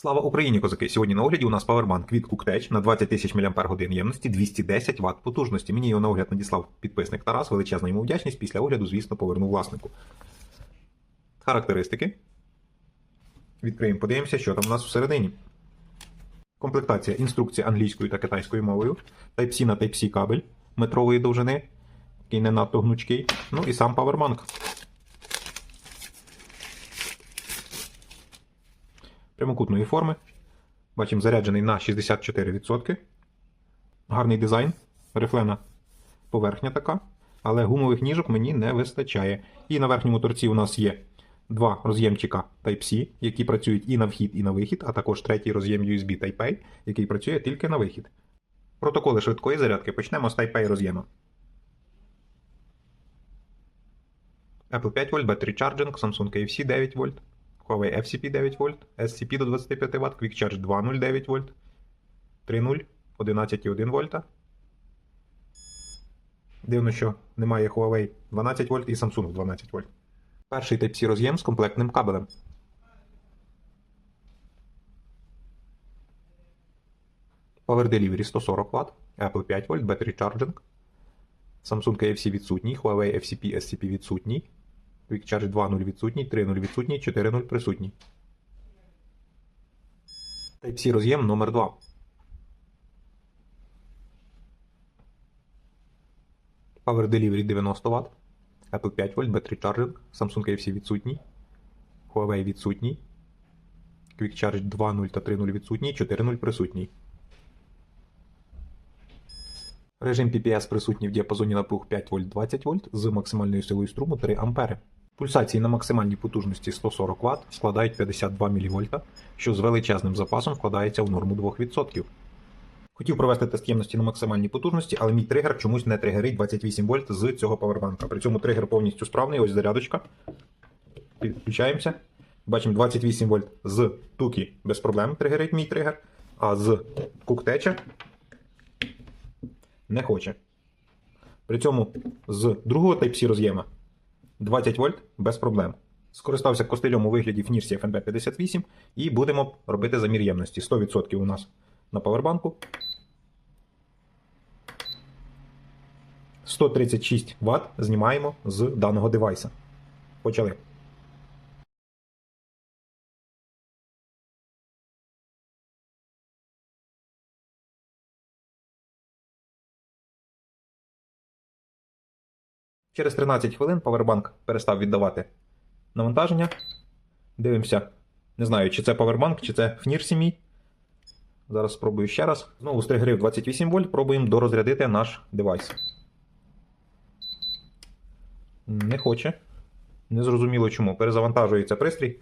Слава Україні, козаки! Сьогодні на огляді у нас павербанк від Куктеч на 20 тисяч мАч ємності, 210 Вт потужності. Мені його на огляд надіслав підписник Тарас. Величезна йому вдячність. Після огляду, звісно, повернув власнику. Характеристики. Відкриємо, подивимося, що там у нас всередині. Комплектація інструкція англійською та китайською мовою. Type-C на Type-C кабель метрової довжини, який не надто гнучкий. Ну і сам павербанк. Прямокутної форми. Бачимо, заряджений на 64%. Гарний дизайн, рифлена поверхня така, але гумових ніжок мені не вистачає. І на верхньому торці у нас є два роз'ємчика Type-C, які працюють і на вхід, і на вихід, а також третій роз'єм USB Type-A, який працює тільки на вихід. Протоколи швидкої зарядки почнемо з Type-A роз'єма. Apple 5 вольт, Battery Charging, Samsung KFC 9 вольт. Huawei FCP 9 вольт, SCP до 25 Вт, Quick Charge 2.09 вольт, 3.0, 11,1 вольта. Дивно, що немає Huawei 12 вольт і Samsung 12 вольт. Перший Type-C роз'єм з комплектним кабелем. Power Delivery 140 Вт, Apple 5 вольт, Battery Charging. Samsung KFC відсутній, Huawei FCP SCP відсутній. Quick Charge 2.0 відсутній, 3.0 відсутній, 4.0 присутній. Type-C роз'єм номер 2 Power Delivery 90 Вт. Apple 5 вольт, Battery Charging, Samsung KFC відсутній. Huawei відсутній. Quick Charge 2.0 та 3.0 відсутній, 4.0 присутній. Режим PPS присутній в діапазоні напруг 5 вольт 20 вольт з максимальною силою струму 3 ампери. Пульсації на максимальній потужності 140 Вт складають 52 мВ, що з величезним запасом вкладається в норму 2%. Хотів провести тест ємності на максимальній потужності, але мій тригер чомусь не тригерить 28 вольт з цього павербанка. При цьому тригер повністю справний, ось зарядочка. Підключаємося. Бачимо 28 вольт з туки без проблем тригерить мій тригер, а з куктеча не хоче. При цьому з другого Type-C роз'єма 20 вольт без проблем. Скористався костилем у вигляді Фнірсі FNB 58 і будемо робити замір ємності. 100% у нас на павербанку. 136 Вт знімаємо з даного девайса. Почали. Через 13 хвилин павербанк перестав віддавати навантаження. Дивимося. Не знаю, чи це павербанк, чи це фнірсі мій. Зараз спробую ще раз. Знову стригерив 28 вольт, пробуємо дорозрядити наш девайс. Не хоче. Незрозуміло чому. Перезавантажується пристрій.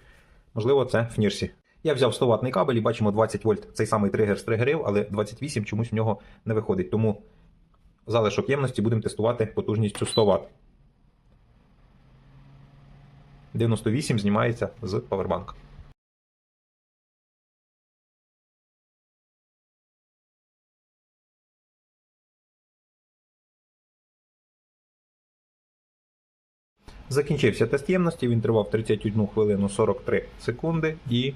Можливо, це фнірсі. Я взяв 100 ватний кабель і бачимо 20 вольт. Цей самий тригер стригерив, але 28 чомусь в нього не виходить. Тому залишок ємності будемо тестувати потужністю 100 Вт. 98 знімається з павербанка. Закінчився тест ємності, він тривав 31 хвилину 43 секунди і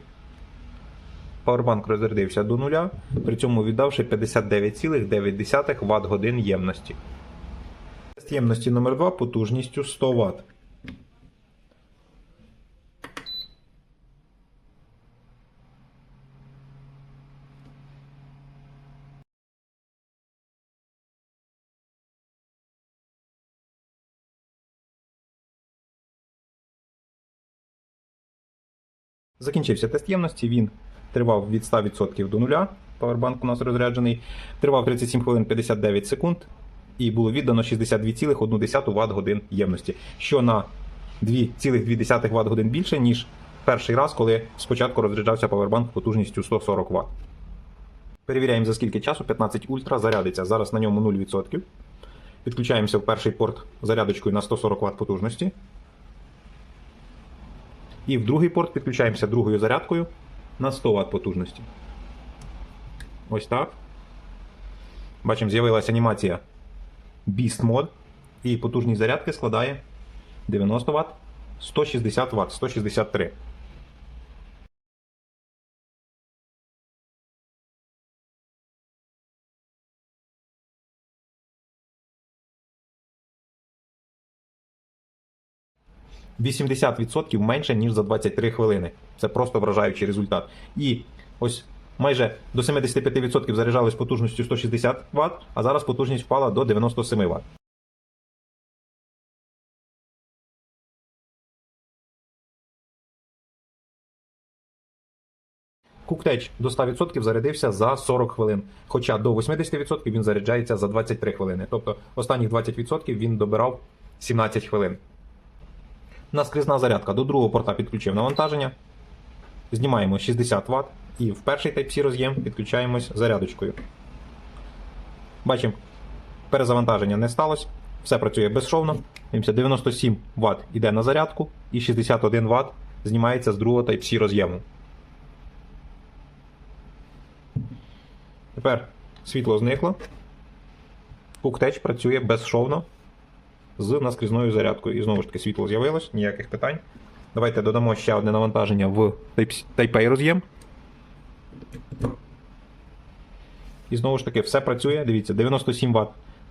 павербанк розрядився до нуля, при цьому віддавши 59,9 Вт годин ємності. Тест ємності номер 2 потужністю 100 Вт. Закінчився тест ємності, він тривав від 100% до нуля. Павербанк у нас розряджений. Тривав 37 хвилин 59 секунд і було віддано 62,1 Вт годин ємності, що на 2,2 Вт годин більше, ніж перший раз, коли спочатку розряджався павербанк потужністю 140 Вт. Перевіряємо за скільки часу 15 ультра зарядиться. Зараз на ньому 0%. Підключаємося в перший порт зарядочкою на 140 Вт потужності. І в другий порт підключаємося другою зарядкою на 100 Вт потужності. Ось так. Бачимо, з'явилася анімація Beast Mode. І потужність зарядки складає 90 Вт, 160 Вт, 163 80% менше, ніж за 23 хвилини. Це просто вражаючий результат. І ось майже до 75% заряджалось потужністю 160 Вт, а зараз потужність впала до 97 Вт. Куктеч до 100% зарядився за 40 хвилин, хоча до 80% він заряджається за 23 хвилини. Тобто останніх 20% він добирав 17 хвилин. Наскрізна зарядка до другого порта підключив навантаження. Знімаємо 60 Вт і в перший Type-C роз'єм підключаємось зарядочкою. Бачимо, перезавантаження не сталося. Все працює безшовно. Дивимося, 97 Вт йде на зарядку і 61 Вт знімається з другого Type-C роз'єму. Тепер світло зникло. Куктеч працює безшовно з наскрізною зарядкою. І знову ж таки світло з'явилось, ніяких питань. Давайте додамо ще одне навантаження в Type- Type-A роз'єм. І знову ж таки, все працює. Дивіться, 97 Вт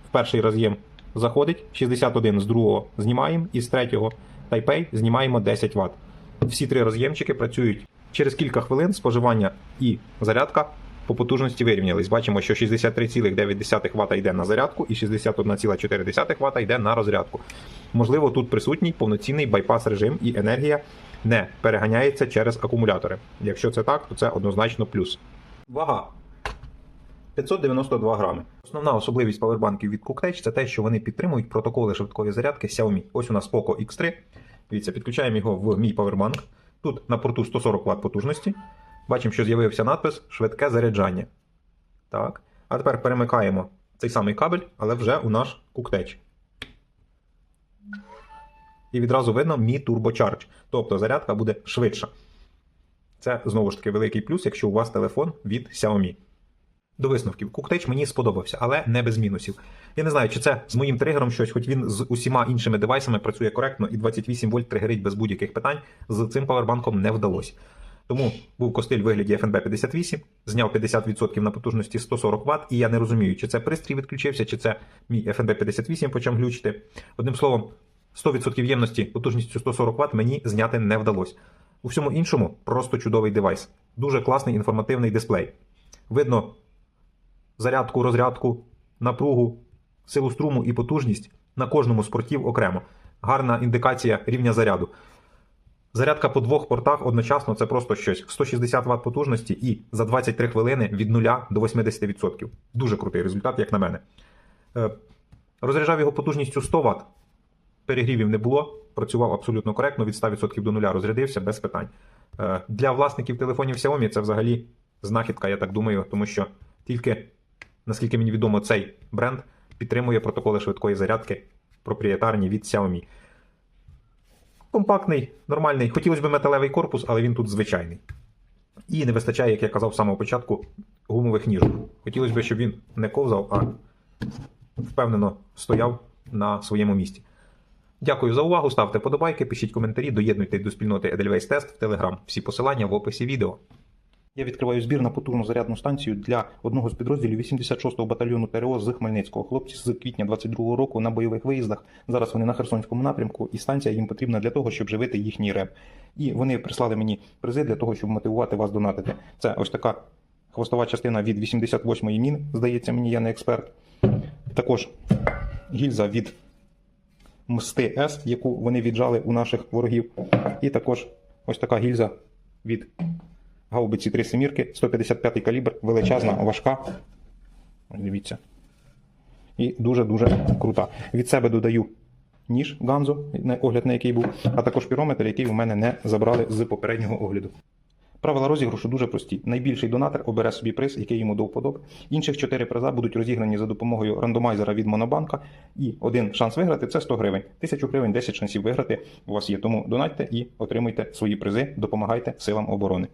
в перший роз'єм заходить, 61 з другого знімаємо, і з третього Type-A знімаємо 10 Вт. Всі три роз'ємчики працюють через кілька хвилин споживання і зарядка по потужності вирівнялись. Бачимо, що 63,9 Вт йде на зарядку і 61,4 Вт йде на розрядку. Можливо, тут присутній повноцінний байпас режим і енергія не переганяється через акумулятори. Якщо це так, то це однозначно плюс. Вага 592 грами. Основна особливість павербанків від Cooktech це те, що вони підтримують протоколи швидкої зарядки Xiaomi. Ось у нас Poco X3. Дивіться, підключаємо його в мій павербанк. Тут на порту 140 Вт потужності. Бачимо, що з'явився надпис Швидке заряджання. Так. А тепер перемикаємо цей самий кабель, але вже у наш Cooktech. І відразу видно Mi Turbo Charge. Тобто зарядка буде швидша. Це знову ж таки великий плюс, якщо у вас телефон від Xiaomi. До висновків, Cooktech мені сподобався, але не без мінусів. Я не знаю, чи це з моїм тригером щось, хоч він з усіма іншими девайсами працює коректно і 28 вольт тригерить без будь-яких питань. З цим павербанком не вдалося. Тому був костиль вигляді FNB 58, зняв 50% на потужності 140 Вт, і я не розумію, чи це пристрій відключився, чи це мій FNB 58 почав глючити. Одним словом, 100% ємності потужністю 140 Вт мені зняти не вдалося. У всьому іншому просто чудовий девайс. Дуже класний інформативний дисплей. Видно зарядку, розрядку, напругу, силу струму і потужність на кожному з портів окремо. Гарна індикація рівня заряду. Зарядка по двох портах одночасно це просто щось. 160 Вт потужності і за 23 хвилини від 0 до 80%. Дуже крутий результат, як на мене. Е, Розряджав його потужністю 100 Вт. Перегрівів не було, працював абсолютно коректно, від 100% до 0 розрядився без питань. Е, Для власників телефонів Xiaomi це взагалі знахідка, я так думаю, тому що тільки, наскільки мені відомо, цей бренд підтримує протоколи швидкої зарядки проприєтарні від Xiaomi. Компактний, нормальний. Хотілося б металевий корпус, але він тут звичайний. І не вистачає, як я казав з самого початку, гумових ніжок. Хотілося б, щоб він не ковзав, а впевнено стояв на своєму місці. Дякую за увагу. Ставте подобайки, пишіть коментарі, доєднуйтесь до спільноти Edelweiss Test в Telegram. Всі посилання в описі відео. Я відкриваю збір на потужну зарядну станцію для одного з підрозділів 86-го батальйону ТРО з Хмельницького. Хлопці з квітня 22-го року на бойових виїздах. Зараз вони на Херсонському напрямку, і станція їм потрібна для того, щоб живити їхній реп. І вони прислали мені призи для того, щоб мотивувати вас донатити. Це ось така хвостова частина від 88-ї мін. Здається, мені я не експерт. Також гільза від Мсти С, яку вони віджали у наших ворогів. І також ось така гільза від гаубиці 3 семірки, 155 калібр, величезна, важка. Дивіться. І дуже-дуже крута. Від себе додаю ніж Ганзо, огляд на який був, а також пірометр, який у мене не забрали з попереднього огляду. Правила розіграшу дуже прості. Найбільший донатор обере собі приз, який йому до вподоби. Інших 4 приза будуть розіграні за допомогою рандомайзера від Монобанка. І один шанс виграти це 100 гривень. 1000 гривень, 10 шансів виграти у вас є. Тому донатьте і отримуйте свої призи, допомагайте силам оборони.